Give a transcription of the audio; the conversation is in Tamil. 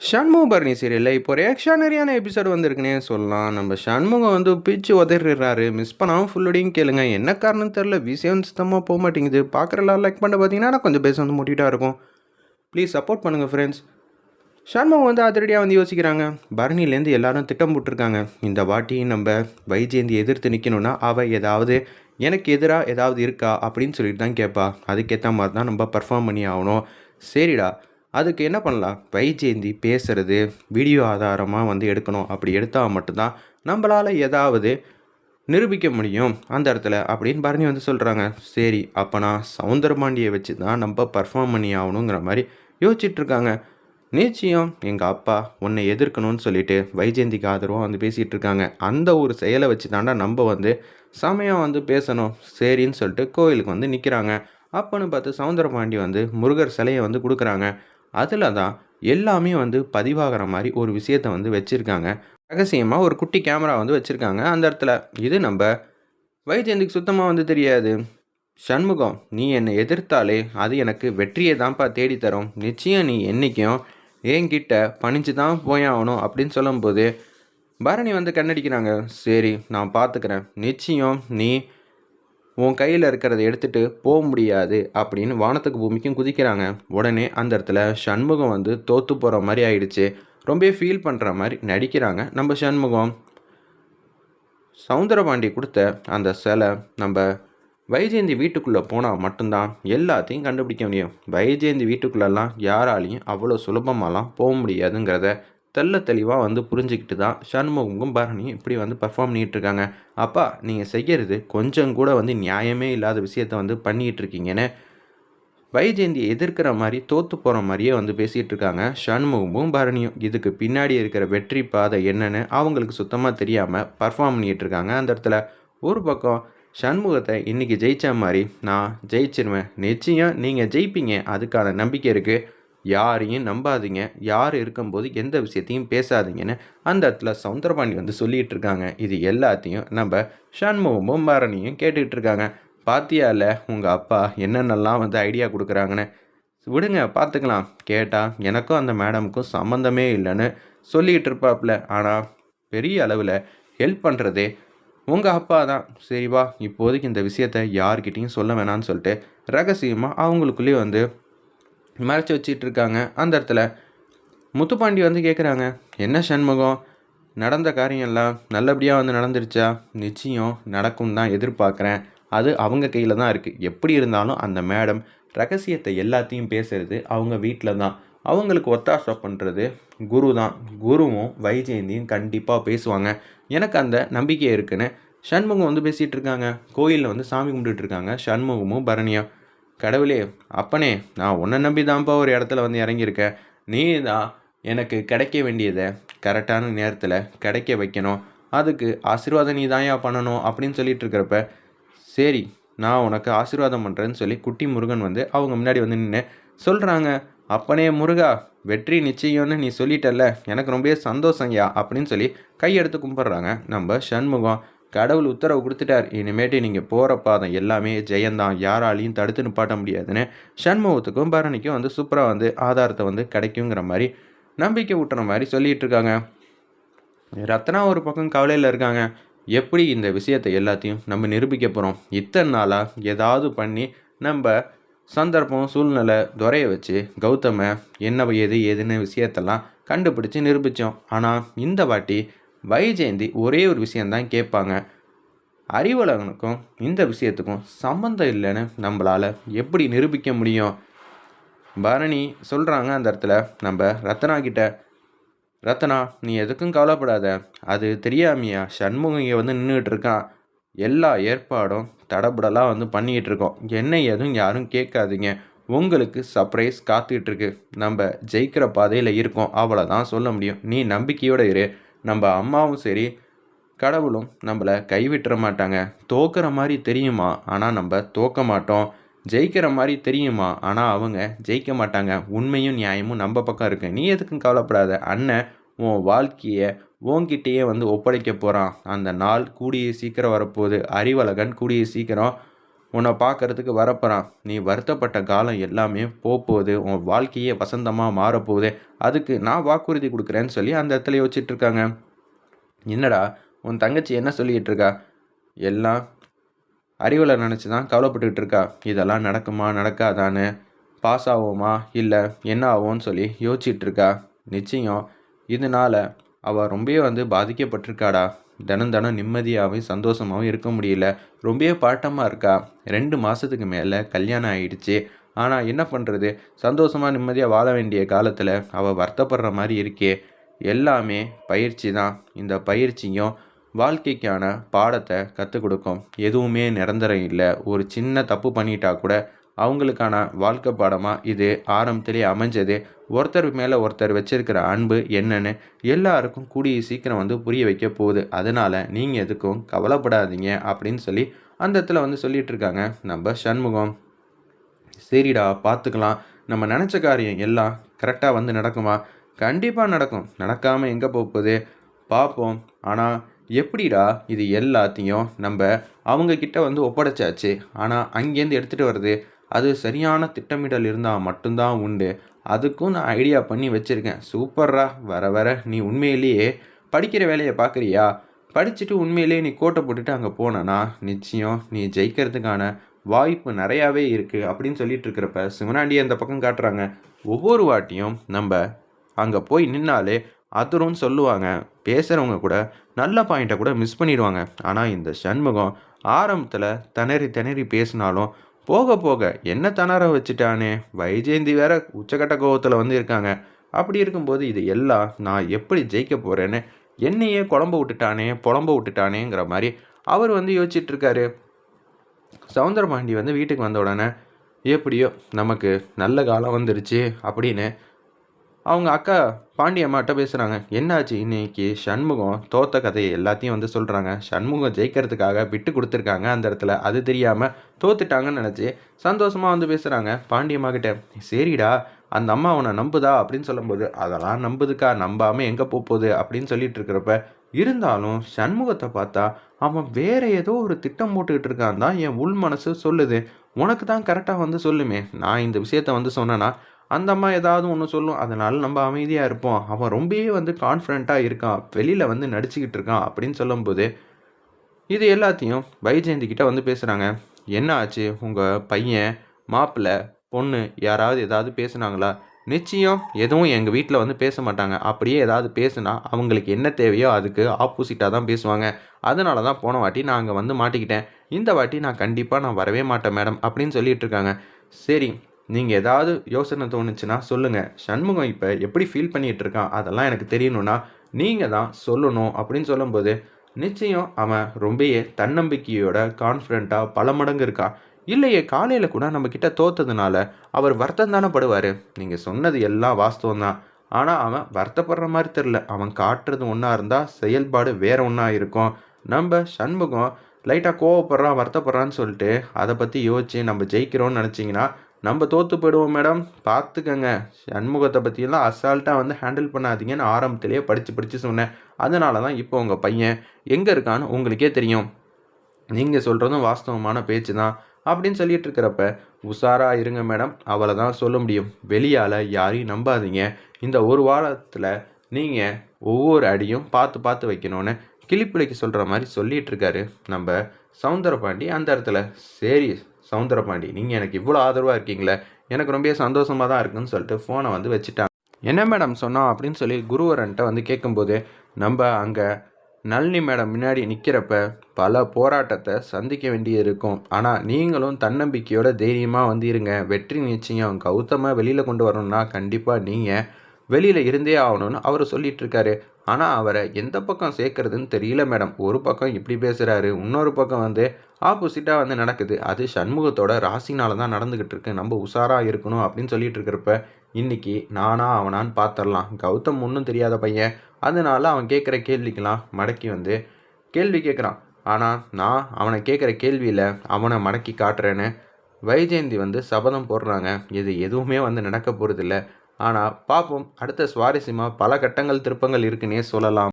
ஷண்முகபரணி சீரியலில் இப்போ ரியாக்ஷனரியான எபிசோடு வந்திருக்குன்னே சொல்லலாம். நம்ம ஷண்முகம் வந்து பிச்சு உதறிடுறாரு. மிஸ் பண்ணாமல் ஃபுல்லோடையும் கேளுங்க. என்ன காரணம் தெரில விஷயம் சுத்தமாக போக மாட்டேங்குது. பார்க்குறலாம் லைக் பண்ண பார்த்தீங்கன்னா கொஞ்சம் பேச வந்து முட்டிகிட்டா இருக்கும். ப்ளீஸ் சப்போர்ட் பண்ணுங்கள் ஃப்ரெண்ட்ஸ் ஷண்முகம் வந்து அதிரடியாக வந்து யோசிக்கிறாங்க. பரணிலேருந்து எல்லாரும் திட்டம் போட்டிருக்காங்க. இந்த வாட்டி நம்ம வைஜெயந்தி எதிர்த்து நிற்கணும்னா அவள் ஏதாவது எனக்கு எதிராக ஏதாவது இருக்கா? அப்படின்னு சொல்லிட்டு தான் கேட்பா. அதுக்கேற்ற மாதிரி தான் நம்ம பர்ஃபார்ம் பண்ணி ஆகணும். சரிடா. அதுக்கு என்ன பண்ணலாம்? வைஜெயந்தி பேசுகிறது வீடியோ ஆதாரமாக வந்து எடுக்கணும். அப்படி எடுத்தால் மட்டும்தான் நம்மளால் ஏதாவது நிரூபிக்க முடியும். அந்த இடத்துல அப்படின்னு பரணி வந்து சொல்கிறாங்க சரி அப்போ நான் சவுந்தரபாண்டியை வச்சு தான் நம்ம பர்ஃபார்ம் பண்ணி ஆகணுங்கிற மாதிரி யோசிச்சுட்ருக்காங்க நிச்சயம் எங்கள் அப்பா உன்னை எதிர்க்கணும்னு சொல்லிட்டு வைஜெயந்திக்கு ஆதரவாக வந்து பேசிகிட்டு இருக்காங்க. அந்த ஒரு செயலை வச்சு தாண்டா நம்ம வந்து சமயம் வந்து பேசணும். சரின்னு சொல்லிட்டு கோயிலுக்கு வந்து நிற்கிறாங்க அப்போன்னு பார்த்து சவுந்தரபாண்டி வந்து முருகர் சிலையை வந்து கொடுக்குறாங்க. அதில் தான் எல்லாமே வந்து பதிவாகிற மாதிரி ஒரு விஷயத்தை வந்து வச்சுருக்காங்க. ரகசியமாக ஒரு குட்டி கேமரா வந்து வச்சுருக்காங்க. அந்த இடத்துல இது நம்ம வைஜெயந்திக்கு சுத்தமாக வந்து தெரியாது. சண்முகம் நீ என்னை எதிர்த்தாலே அது எனக்கு வெற்றியை தான்ப்பா தேடித்தரும். நிச்சயம் நீ என்றைக்கும் என்கிட்ட பணிஞ்சு தான் போயாகணும் அப்படின்னு சொல்லும்போது பரணி வந்து கண்ணடிக்கிறாங்க. சரி நான் பார்த்துக்கிறேன் நிச்சயம் நீ உன் கையில் இருக்கிறத எடுத்துகிட்டு போக முடியாது அப்படின்னு வானத்துக்கு பூமிக்கும் குதிக்கிறாங்க. உடனே அந்த இடத்துல சண்முகம் வந்து தோற்று போகிற மாதிரி ஆயிடுச்சு. ரொம்பவே ஃபீல் பண்ணுற மாதிரி நடிக்கிறாங்க நம்ம சண்முகம். சவுந்தரபாண்டி கொடுத்த அந்த சிலை நம்ம வைஜெயந்தி வீட்டுக்குள்ளே போனால் மட்டும்தான் எல்லாத்தையும் கண்டுபிடிக்க முடியும். வைஜெயந்தி வீட்டுக்குள்ளெல்லாம் யாராலையும் அவ்வளோ சுலபமாலாம் போக முடியாதுங்கிறத தெல்ல தெளிவாக வந்து புரிஞ்சுக்கிட்டு தான் சண்முகமும் பரணியும் இப்படி வந்து பர்ஃபார்ம் பண்ணிகிட்டு இருக்காங்க அப்பா நீங்கள் செய்கிறது கொஞ்சம் கூட வந்து நியாயமே இல்லாத விஷயத்த வந்து பண்ணிகிட்டு இருக்கீங்கன்னு வைஜெயந்தியை எதிர்க்கிற மாதிரி தோற்று போகிற மாதிரியே வந்து பேசிகிட்டு இருக்காங்க சண்முகமும் பரணியும் இதுக்கு பின்னாடி இருக்கிற வெற்றி பாதை என்னன்னு அவங்களுக்கு சுத்தமாக தெரியாமல் பர்ஃபார்ம் பண்ணிகிட்டு இருக்காங்க அந்த இடத்துல ஒரு பக்கம் சண்முகத்தை இன்றைக்கி ஜெயித்த மாதிரி நான் ஜெயிச்சிருவேன். நிச்சயம் நீங்கள் ஜெயிப்பீங்க. அதுக்கான நம்பிக்கை இருக்குது யாரையும் நம்பாதீங்க. யார் இருக்கும்போது எந்த விஷயத்தையும் பேசாதீங்கன்னு அந்த இடத்துல சவுந்தரபாண்டி வந்து சொல்லிகிட்டு இருக்காங்க. இது எல்லாத்தையும் நம்ம ஷண்முகமும் பரணியும் கேட்டுக்கிட்டு இருக்காங்க. பாத்தியா இல்லை உங்கள் அப்பா என்னென்னலாம் வந்து ஐடியா கொடுக்குறாங்கன்னு? விடுங்க பார்த்துக்கலாம். கேட்டால் எனக்கும் அந்த மேடமுக்கும் சம்மந்தமே இல்லைன்னு சொல்லிகிட்டு இருப்பாப்புல ஆனால் பெரிய அளவில் ஹெல்ப் பண்ணுறதே உங்கள் அப்பா தான். சரி வா இப்போதைக்கு இந்த விஷயத்த யார்கிட்டையும் சொல்ல வேணான்னு சொல்லிட்டு ரகசியமாக அவங்களுக்குள்ளேயே வந்து மறைச்சி வச்சிட்டு இருக்காங்க அந்த இடத்துல முத்துப்பாண்டி வந்து கேட்குறாங்க என்ன சண்முகம்? நடந்த காரியம்லாம் நல்லபடியாக வந்து நடந்துருச்சா? நிச்சயம் நடக்கும் தான் எதிர்பார்க்குறேன். அது அவங்க கையில் தான் இருக்குது எப்படி இருந்தாலும் அந்த மேடம் ரகசியத்தை எல்லாத்தையும் பேசுகிறது அவங்க வீட்டில் தான். அவங்களுக்கு ஒத்தாசை பண்ணுறது குரு தான். குருவும் வைஜெயந்தியும் கண்டிப்பாக பேசுவாங்க. எனக்கு அந்த நம்பிக்கை இருக்குன்னு சண்முகம் வந்து பேசிகிட்டு இருக்காங்க. கோயிலில் வந்து சாமி கும்பிட்டுட்டு இருக்காங்க. சண்முகமும் பரணியும். கடவுளே அப்பனே நான் உன்னை நம்பி தான்ப்பா ஒரு இடத்துல வந்து இறங்கியிருக்கேன் நீ தான் எனக்கு கிடைக்க வேண்டியதை கரெக்டான நேரத்தில் கிடைக்க வைக்கணும். அதுக்கு ஆசீர்வாதம் நீ தான்யா பண்ணணும் அப்படின்னு சொல்லிட்டு இருக்கிறப்ப சரி நான் உனக்கு ஆசீர்வாதம் பண்ணுறேன்னு சொல்லி குட்டி முருகன் வந்து அவங்க முன்னாடி வந்து நின்று சொல்கிறாங்க அப்பனே முருகா வெற்றி நிச்சயம்னு நீ சொல்லிட்டல்ல எனக்கு ரொம்பவே சந்தோஷங்கயா அப்படின்னு சொல்லி கையெடுத்து கும்பிட்றாங்க. நம்ம சண்முகம் கடவுள் உத்தரவு கொடுத்துட்டார். இனிமேட்டு நீங்கள் போகிற பாதம் எல்லாமே ஜெயந்தான். யாராலையும் தடுத்து நிப்பாட்ட முடியாதுன்னு சண்முகத்துக்கும் பரணிக்கும் வந்து சூப்பராக வந்து ஆதாரத்தை வந்து கிடைக்குங்கிற மாதிரி நம்பிக்கை ஊட்டுற மாதிரி சொல்லிகிட்டு இருக்காங்க. ரத்னா ஒரு பக்கம் கவலையில் இருக்காங்க. எப்படி இந்த விஷயத்தை எல்லாத்தையும் நம்ம நிரூபிக்க போகிறோம் இத்தனை நாளாக ஏதாவது பண்ணி நம்ம சந்தர்ப்பம் சூழ்நிலை துறைய வச்சு கௌதம என்ன எது ஏதுன்னு விஷயத்தெல்லாம் கண்டுபிடிச்சி நிரூபித்தோம் ஆனால் இந்த வாட்டி வைஜெயந்தி ஒரே ஒரு விஷயந்தான் கேட்பாங்க. அறிவலகனுக்கும் இந்த விஷயத்துக்கும் சம்மந்தம் இல்லைன்னு நம்மளால் எப்படி நிரூபிக்க முடியும்? பரணி சொல்கிறாங்க அந்த இடத்துல நம்ம ரத்னா கிட்ட ரத்னா நீ எதுக்கும் கவலைப்படாத. அது தெரியாமையா? சண்முகம் இங்கே வந்து நின்றுட்டு இருக்கான். எல்லா ஏற்பாடும் தடபுடலாக வந்து பண்ணிகிட்டு இருக்கோம். என்ன எதுவும் யாரும் கேட்காதீங்க. உங்களுக்கு சர்ப்ரைஸ் காத்துக்கிட்டு நம்ம ஜெயிக்கிற பாதையில் இருக்கோம். அவ்வளோதான் சொல்ல முடியும். நீ நம்பிக்கையோடு இரு. நம்ம அம்மாவும் சரி கடவுளும் நம்மளை கைவிட்டுற மாட்டாங்க. தோக்கிற மாதிரி தெரியுமா? ஆனால் நம்ம தோக்க மாட்டோம். ஜெயிக்கிற மாதிரி தெரியுமா? ஆனால் அவங்க ஜெயிக்க மாட்டாங்க. உண்மையும் நியாயமும் நம்ம பக்கம் இருக்குது நீ எதுக்கும் கவலைப்படாத. அண்ணன் உன் வாழ்க்கையை உன்கிட்டயே வந்து ஒப்படைக்க போகிறான் அந்த நாள் கூடிய சீக்கிரம் வரப்போகுது. அறிவழகன் கூடிய சீக்கிரம் உன்னை பார்க்கறதுக்கு வரப்போகிறான் நீ வருத்தப்பட்ட காலம் எல்லாமே போகுது உன் வாழ்க்கையே வசந்தமாக மாறப்போகுது. அதுக்கு நான் வாக்குறுதி கொடுக்குறேன்னு சொல்லி அந்த இடத்துல யோசிச்சிட்டுருக்காங்க என்னடா உன் தங்கச்சி என்ன சொல்லிக்கிட்டு இருக்கா எல்லாம் அறிவில் நினச்சி தான் கவலைப்பட்டுக்கிட்டு இருக்கா இதெல்லாம் நடக்குமா நடக்காதான்னு பாஸ் ஆகுமா இல்லை என்ன ஆகும்னு சொல்லி யோசிச்சிட்ருக்கா. நிச்சயம் இதனால் அவள் ரொம்பவே வந்து பாதிக்கப்பட்டிருக்காடா. தினம் தினம் நிம்மதியாகவும் சந்தோஷமாகவும் இருக்க முடியல. ரொம்பவே பாட்டமாக இருக்கா? ரெண்டு மாதத்துக்கு மேலே கல்யாணம் ஆகிடுச்சு ஆனால் என்ன பண்ணுறது சந்தோஷமாக நிம்மதியாக வாழ வேண்டிய காலத்தில் அவள் வருத்தப்படுற மாதிரி இருக்கே. எல்லாமே பயிற்சி தான். இந்த பயிற்சியும் வாழ்க்கைக்கான பாடத்தை கற்றுக் கொடுக்கும். எதுவுமே நிரந்தரம் இல்லை. ஒரு சின்ன தப்பு பண்ணிட்டா கூட அவங்களுக்கான வாழ்க்கை பாடமாக இது ஆரம்பத்திலே அமைஞ்சது. ஒருத்தர் மேலே ஒருத்தர் வச்சிருக்கிற அன்பு என்னன்னு எல்லாருக்கும் கூடிய சீக்கிரம் வந்து புரிய வைக்க போகுது. அதனால் நீங்கள் எதுக்கும் கவலைப்படாதீங்க அப்படின்னு சொல்லி அந்த இடத்துல வந்து சொல்லிகிட்டு இருக்காங்க. நம்ம சண்முகம். சரிடா பார்த்துக்கலாம் நம்ம நினச்ச காரியம் எல்லாம் கரெக்டாக வந்து நடக்குமா? கண்டிப்பாக நடக்கும். நடக்காமல் எங்கே போகுது? பார்ப்போம் ஆனால் எப்படிடா இது எல்லாத்தையும் நம்ம அவங்கக்கிட்ட வந்து ஒப்படைச்சாச்சு? ஆனால் அங்கேருந்து எடுத்துகிட்டு வருது அது சரியான திட்டமிடல் இருந்தால் மட்டும்தான் உண்டு. அதுக்கும் நான் ஐடியா பண்ணி வச்சுருக்கேன். சூப்பர்ரா வர வர. நீ உண்மையிலேயே படிக்கிற வேலையை பார்க்குறியா? படிச்சுட்டு உண்மையிலேயே நீ கோட்டை போட்டுட்டு அங்கே போனனா நிச்சயம் நீ ஜெயிக்கிறதுக்கான வாய்ப்பு நிறையாவே இருக்குது அப்படின்னு சொல்லிட்டு இருக்கிறப்ப சிவனாண்டியை அந்த பக்கம் காட்டுறாங்க. ஒவ்வொரு வாட்டியும் நம்ம அங்கே போய் நின்னாலே அதுரும்னு சொல்லுவாங்க. பேசுகிறவங்க கூட நல்ல பாயிண்ட்டை கூட மிஸ் பண்ணிடுவாங்க. ஆனால் இந்த சண்முகம் ஆரம்பத்தில் திணறி திணறி பேசினாலும் போக போக என்ன தனாரை வச்சுட்டானே? வைஜெயந்தி வேற உச்சக்கட்ட கோபத்தில் வந்து இருக்காங்க. அப்படி இருக்கும்போது இது எல்லாம் நான் எப்படி ஜெயிக்க போகிறேன்னு என்னையே குழம்ப விட்டுட்டானே புலம்ப விட்டுட்டானேங்கிற மாதிரி அவர் வந்து யோசிச்சுட்டு இருக்காரு சவுந்தரபாண்டி வந்து வீட்டுக்கு வந்த உடனே எப்படியோ நமக்கு நல்ல காலம் வந்துருச்சு அப்படின்னு அவங்க அக்கா பாண்டியம்மாட்ட பேசுகிறாங்க என்னாச்சு? இன்னைக்கு சண்முகம் தோத்த கதையை எல்லாத்தையும் வந்து சொல்கிறாங்க சண்முகம் ஜெயிக்கிறதுக்காக விட்டு கொடுத்துருக்காங்க அந்த இடத்துல. அது தெரியாமல் தோத்துட்டாங்கன்னு நினச்சி சந்தோஷமாக வந்து பேசுகிறாங்க பாண்டியம்மா கிட்ட. சரிடா அந்த அம்மா அவனை நம்புதா அப்படின்னு சொல்லும்போது அதெல்லாம் நம்புதுக்கா நம்பாமல் எங்கே போகுது? அப்படின்னு சொல்லிட்டு இருக்கிறப்ப இருந்தாலும் சண்முகத்தை பார்த்தா அவன் வேற ஏதோ ஒரு திட்டம் போட்டுக்கிட்டு இருக்கான் தான் என் உள் மனசு சொல்லுது. உனக்கு தான் கரெக்டாக வந்து சொல்லுமே. நான் இந்த விஷயத்த வந்து சொன்னேன்னா அந்த அம்மா ஏதாவது ஒன்று சொல்லும் அதனால் நம்ம அமைதியாக இருப்போம். அவன் ரொம்பவே வந்து கான்ஃபிடண்ட்டாக இருக்கான். வெளியில் வந்து நடிச்சுக்கிட்டு இருக்கான் அப்படின்னு சொல்லும்போது இது எல்லாத்தையும் வைஜெயந்திக்கிட்ட வந்து பேசுகிறாங்க என்ன ஆச்சு? உங்கள் பையன் மாப்பிள்ளை பொண்ணு யாராவது ஏதாவது பேசுனாங்களா? நிச்சயம் எதுவும் எங்கள் வீட்டில் வந்து பேச மாட்டாங்க. அப்படியே ஏதாவது பேசுனா அவங்களுக்கு என்ன தேவையோ அதுக்கு ஆப்போசிட்டாக தான் பேசுவாங்க. அதனால தான் போன வாட்டி நான் அங்கே வந்து மாட்டிக்கிட்டேன். இந்த வாட்டி நான் கண்டிப்பாக நான் வரவே மாட்டேன் மேடம் அப்படின்னு சொல்லிட்டு இருக்காங்க. சரி நீங்கள் ஏதாவது யோசனை தோணுச்சுன்னா சொல்லுங்கள் சண்முகம் இப்போ எப்படி ஃபீல் பண்ணிகிட்டு இருக்கான் அதெல்லாம் எனக்கு தெரியணும்னா நீங்கள் தான் சொல்லணும் அப்படின்னு சொல்லும்போது நிச்சயம் அவன் ரொம்பயே தன்னம்பிக்கையோட கான்ஃபிடண்ட்டாக பல மடங்கு இருக்கான் இல்லையே காலையில் கூட நம்மக்கிட்ட தோத்ததுனால அவர் வருத்தம் தானே படுவார். நீங்கள் சொன்னது எல்லாம் வாஸ்தவம் தான். ஆனால் அவன் வருத்தப்படுற மாதிரி தெரில அவன் காட்டுறது ஒன்றா இருந்தால் செயல்பாடு வேற ஒன்றா இருக்கும். நம்ம சண்முகம் லைட்டாக கோவப்படுறான் வருத்தப்படுறான்னு சொல்லிட்டு அதை பற்றி யோசிச்சு நம்ம ஜெயிக்கிறோன்னு நினச்சிங்கன்னா நம்ம தோற்று போயிடுவோம் மேடம் பார்த்துக்கங்க. சண்முகத்தை பற்றியெல்லாம் அசால்ட்டாக வந்து ஹேண்டில் பண்ணாதீங்கன்னு ஆரம்பத்திலேயே படித்து படித்து சொன்னேன். அதனால தான் இப்போ உங்கள் பையன் எங்கே இருக்கான்னு உங்களுக்கே தெரியும். நீங்கள் சொல்கிறதும் வாஸ்தவமான பேச்சு தான் அப்படின்னு சொல்லிட்டு இருக்கிறப்ப உஷாராக இருங்க மேடம் அவளை தான் சொல்ல முடியும். வெளியால் யாரையும் நம்பாதீங்க. இந்த ஒரு வாரத்தில் நீங்கள் ஒவ்வொரு அடியும் பார்த்து பார்த்து வைக்கணும்னு கிளிப்பிள்ளைக்கு சொல்கிற மாதிரி சொல்லிகிட்டு இருக்காரு நம்ம சவுந்தரபாண்டி அந்த இடத்துல. சரி சவுந்தரபாண்டி நீங்கள் எனக்கு இவ்வளோ ஆதரவாக இருக்கீங்களே எனக்கு ரொம்ப சந்தோஷமாக தான் இருக்குன்னு சொல்லிட்டு ஃபோனை வந்து வச்சுட்டாங்க. என்ன மேடம் சொன்னோம் அப்படின்னு சொல்லி குருவரன்ட்ட வந்து கேட்கும்போது நம்ம அங்கே நளினி மேடம் முன்னாடி நிற்கிறப்ப பல போராட்டத்தை சந்திக்க வேண்டிய இருக்கும் ஆனால் நீங்களும் தன்னம்பிக்கையோட தைரியமாக வந்து இருங்க. வெற்றி நிச்சயம் கௌதமாக வெளியில் கொண்டு வரணும்னா கண்டிப்பாக நீங்கள் வெளியில் இருந்தே ஆகணும்னு அவர் சொல்லிகிட்ருக்காரு ஆனால் அவரை எந்த பக்கம் சேர்க்கறதுன்னு தெரியல மேடம். ஒரு பக்கம் இப்படி பேசுகிறாரு இன்னொரு பக்கம் வந்து ஆப்போசிட்டாக வந்து நடக்குது. அது சண்முகத்தோட ராசினால தான் நடந்துக்கிட்டு இருக்கு. நம்ம உஷாராக இருக்கணும் அப்படின்னு சொல்லிட்டு இருக்கிறப்ப இன்னைக்கு நானா அவனான்னு பார்த்துடலாம் கௌதம் ஒன்றும் தெரியாத பையன். அதனால அவன் கேட்குற கேள்விக்கெல்லாம் மடக்கி வந்து கேள்வி கேட்குறான் ஆனால் நான் அவனை கேட்குற கேள்வியில் அவனை மடக்கி காட்டுறேன்னு வைஜெயந்தி வந்து சபதம் போடுறாங்க. இது எதுவுமே வந்து நடக்க போகிறதில்ல ஆனால் பார்ப்போம் அடுத்த சுவாரஸ்யமாக பல கட்டங்கள் திருப்பங்கள் இருக்குன்னே சொல்லலாம்.